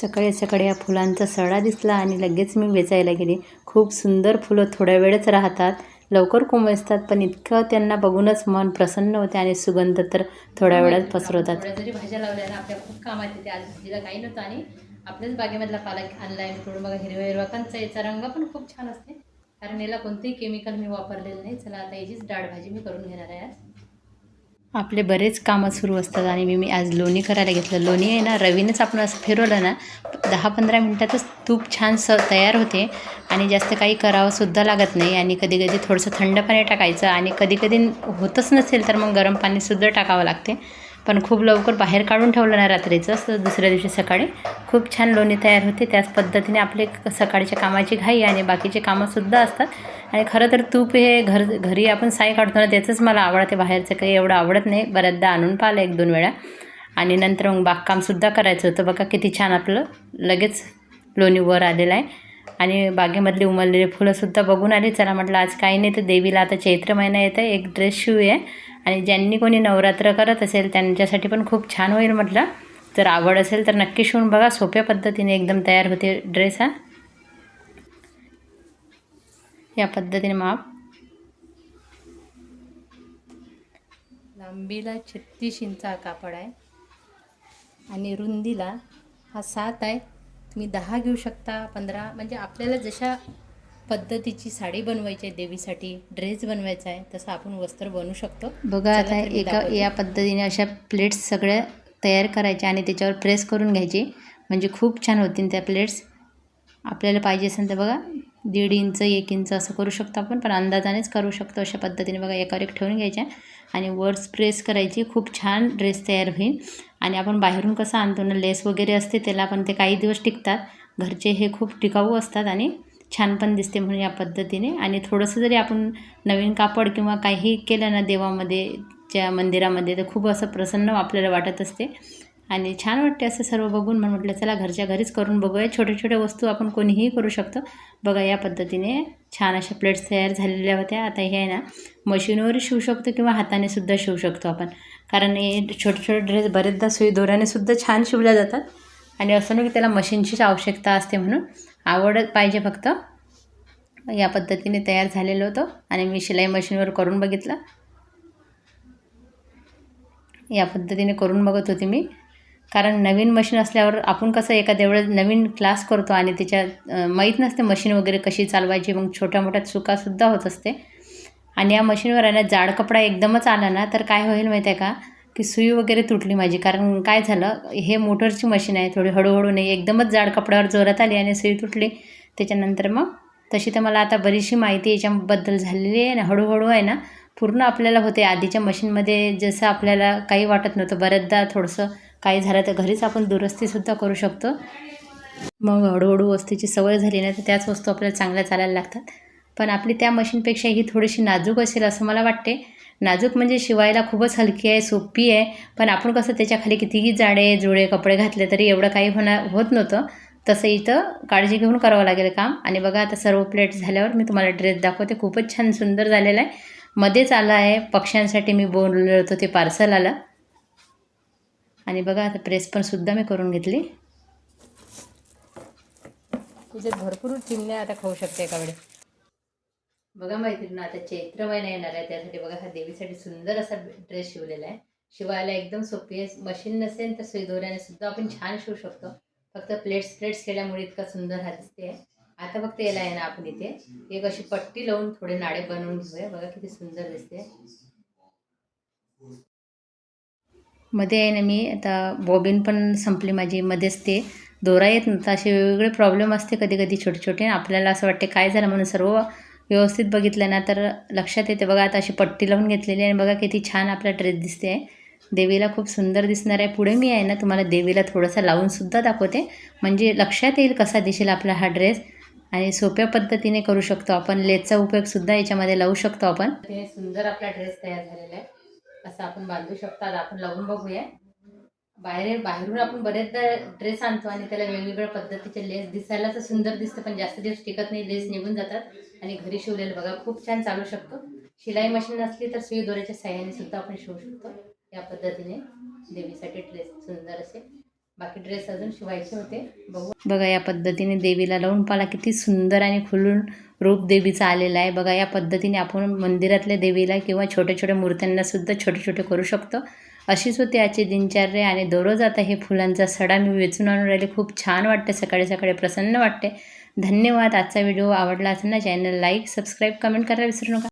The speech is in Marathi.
सकाळी सकाळी या फुलांचा सडा दिसला आणि लगेच मी वेचायला गेले. खूप सुंदर फुलं थोड्या वेळच राहतात. लवकर कोमेजतात पण इतकं त्यांना बघूनच मन प्रसन्न होते आणि सुगंध तर थोड्या वेळात पसरवतात. जरी भाज्या लावल्या आपल्या खूप कामात येते आज तिला काही नव्हतं आणि आपल्याच बागेमधला पालक आणला आहे थोडं बघा हिरव्या हिरवा. कंचा याचा रंग पण खूप छान असते. कारण याला कोणतेही केमिकल मी वापरलेलं नाही. चला आता याचीच डाळ भाजी मी करून घेणार आहे आज. आपले बरेच कामं सुरू असतात आणि मी मी आज लोणी करायला घेतलं. लोणी आहे ना रवीनेच आपण असं फिरवलं ना दहा पंधरा मिनटातच तूप छान स तयार होते आणि जास्त काही करावंसुद्धा लागत नाही आणि कधी कधी थोडंसं थंड पाणी टाकायचं आणि कधी कधी होतच नसेल तर मग गरम पाणीसुद्धा टाकावं लागते. पण खूप लवकर बाहेर काढून ठेवलं ना रात्रीचं तर दुसऱ्या दिवशी सकाळी. खूप छान लोणी तयार होते. त्याच पद्धतीने आपले सकाळच्या कामाची घाई आणि बाकीचे कामंसुद्धा असतात. आणि खरं तर तूप हे घर घरी आपण साई काढतो ना त्याचंच मला आवडते. बाहेरचं काही एवढं आवडत नाही. बऱ्याचदा आणून पाहिलं एक दोन वेळा. आणि नंतर मग बागकामसुद्धा करायचं होतं. बघा किती छान आपलं लगेच लोणी वर आलेलं आहे. आणि बागेमधली उमललेली फुलंसुद्धा बघून आली. चला म्हटलं आज काही नाही तर देवीला आता चैत्र महिना येतं एक ड्रेस शिवूया आणि ज्यांनी कोणी नवरात्र करत असेल त्यांच्यासाठी पण खूप छान होईल म्हटलं. जर आवड असेल तर नक्की शिवून बघा. सोप्या पद्धतीने एकदम तयार होते ड्रेस हा. या पद्धतीने माप. लांबीला छत्तीस इंचा कापड आहे. आणि रुंदीला हा सात आहे. तुम्ही दहा घेऊ शकता पंधरा. म्हणजे आपल्याला जशा पद्धतीची साडी बनवायची आहे देवीसाठी ड्रेस बनवायचा आहे तसं आपण वस्त्र बनवू शकतो. बघा आता एका. या पद्धतीने अशा प्लेट्स सगळ्या तयार करायच्या आणि त्याच्यावर प्रेस करून घ्यायची. म्हणजे खूप छान होतील त्या प्लेट्स आपल्याला पाहिजे असेल तर बघा. दीड इंच एक इंच असं करू शकतो आपण पण अंदाजानेच करू शकतो अशा पद्धतीने बघा एकावर एक ठेवून घ्यायच्या आणि वर्स प्रेस करायची. खूप छान ड्रेस तयार होईल. आणि आपण बाहेरून कसं आणतो ना लेस वगैरे असते त्याला पण ते काही दिवस टिकतात. घरचे हे खूप टिकाऊ असतात आणि छान पण दिसते म्हणून या पद्धतीने. आणि थोडंसं जरी आपण नवीन कापड किंवा काही केलं ना देवामध्ये च्या मंदिरामध्ये तर खूप असं प्रसन्न आपल्याला वाटत असते. आणि छान वाटते असं सर्व बघून. मग म्हटलं चला घरच्या घरीच करून बघूया. छोट्या छोट्या वस्तू आपण कोणीही करू शकतो. बघा या पद्धतीने छान अशा प्लेट्स तयार झालेल्या होत्या. आता हे आहे ना मशीनवर शिवू शकतो किंवा हाताने सुद्धा शिवू शकतो आपण. कारण हे छोटे छोटे ड्रेस बरेचदा सुई दोऱ्याने सुद्धा छान शिवल्या जातात. आणि असं नाही की त्याला मशीनचीच आवश्यकता असते म्हणून. आवडत पाहिजे फक्त. या पद्धतीने तयार झालेलं होतं आणि मी शिलाई मशीनवर करून बघितलं. या पद्धतीने करून बघत होते मी. कारण नवीन मशीन असल्यावर आपण कसं एखाद्या वेळेस नवीन क्लास करतो आणि त्याच्या माहीत नसते मशीन वगैरे कशी चालवायची मग छोट्या मोठ्या चुकासुद्धा होत असते. आणि या मशीनवर आहे ना जाड कपडा एकदमच आला ना तर काय होईल माहीत आहे का? की सुई वगैरे तुटली माझी. कारण काय झालं हे मोटरची मशीन आहे थोडी हळूहळू नाही एकदमच जाड कपड्यावर जोरात आली आणि सुई तुटली. त्याच्यानंतर मग तशी तर मला आता बरीचशी माहिती याच्याबद्दल झालेली आहे ना हळूहळू आहे ना पूर्ण आपल्याला होते. आधीच्या मशीनमध्ये जसं आपल्याला काही वाटत नव्हतं. बऱ्याचदा थोडंसं काही झालं तर घरीच आपण दुरुस्तीसुद्धा करू शकतो. मग हळूहळू वस्तूची सवय झाली नाही तर त्याच वस्तू आपल्याला चांगल्या चालायला लागतात. पण आपली त्या मशीनपेक्षा ही थोडीशी नाजूक असेल असं मला वाटते. नाजूक म्हणजे शिवायला खूपच हलकी आहे सोपी आहे. पण आपण कसं त्याच्याखाली कितीही जाडे जुळे कपडे घातले तरी एवढं काही होणार होत नव्हतं. तसं इथं काळजी घेऊन करावं लागेल काम. आणि बघा आता सर्व प्लेट झाल्यावर मी तुम्हाला ड्रेस दाखवते. खूपच छान सुंदर झालेला आहे. मध्येच आला आहे. पक्ष्यांसाठी मी बोललो होतो ते पार्सल आलं. आणि बघा आता प्रेस पण सुद्धा मी करून घेतली. त्याच्यात भरपूर चिमण्या आता खाऊ शकते एका वेळेस. बघा माहिती ना आता चैत्र महिना येणार आहे. त्यासाठी बघा हा देवीसाठी सुंदर असा ड्रेस शिवलेला आहे. शिवायला एकदम सोपी आहे. मशीन नसेल तर सुई दोऱ्याने सुद्धा आपण छान शिवू शकतो. फक्त प्लेट्स प्लेट्स केल्यामुळे इतका सुंदर हा दिसते. आता फक्त याला आहे ना आपण इथे. एक अशी पट्टी लावून थोडे नाडे बनवून घेऊया. बघा किती सुंदर दिसते. मध्ये आहे ना मी आता बॉबिन पण संपली माझी. मध्येच ते दोरा येत नव्हता. असे वेगवेगळे प्रॉब्लेम असते कधी कधी छोटे छोटे आपल्याला असं वाटते काय झालं? म्हणून सर्व व्यवस्थित बघितलं ना तर लक्षात येते. बघा आता अशी पट्टी लावून घेतलेली आहे. आणि बघा किती छान आपला ड्रेस दिसते. आहे देवीला खूप सुंदर दिसणार आहे. पुढे मी आहे ना तुम्हाला देवीला थोडासा लावूनसुद्धा दाखवते. म्हणजे लक्षात येईल कसा दिसेल आपला हा ड्रेस. आणि सोप्या पद्धतीने करू शकतो आपण. लेसचा उपयोगसुद्धा याच्यामध्ये लावू शकतो आपण. ते सुंदर आपला ड्रेस तयार झालेला आहे. असं आपण बांधू शकतो. आता आपण लावून बघूया. बाहेर बाहेरून आपण बरेचदा ड्रेस आणतो आणि त्याला वेगवेगळ्या पद्धतीचे लेस दिसायला तर सुंदर दिसतं पण जास्त दिवस टिकत नाही. लेस निघून जातात आणि घरी शिवलेलं बघा खूप छान चालू शकतो. शिलाई मशीन असली तर सुई दोऱ्याच्या सहाय्याने सुद्धा आपण शिवू शकतो. या पद्धतीने देवीसाठी ड्रेस सुंदर असे. बाकी ड्रेस अजून शिवायचे होते. बघू. बघा या पद्धतीने देवीला लावून पाला किती सुंदर आणि खुलून रूप देवीचं आलेलं आहे. बघा या पद्धतीने आपण मंदिरातल्या देवीला किंवा छोट्या छोट्या मूर्त्यांना सुद्धा छोटे छोटे करू शकतो. अशीच होती आजची दिनचर्या आणि दररोज आता हे फुलांचा सडा मी वेचून आणून राहिले. खूप छान वाटते सकाळी सकाळी प्रसन्न वाटते. धन्यवाद. आजचा व्हिडिओ आवडला असेल ना चॅनल लाईक सबस्क्राईब कमेंट करायला विसरू नका.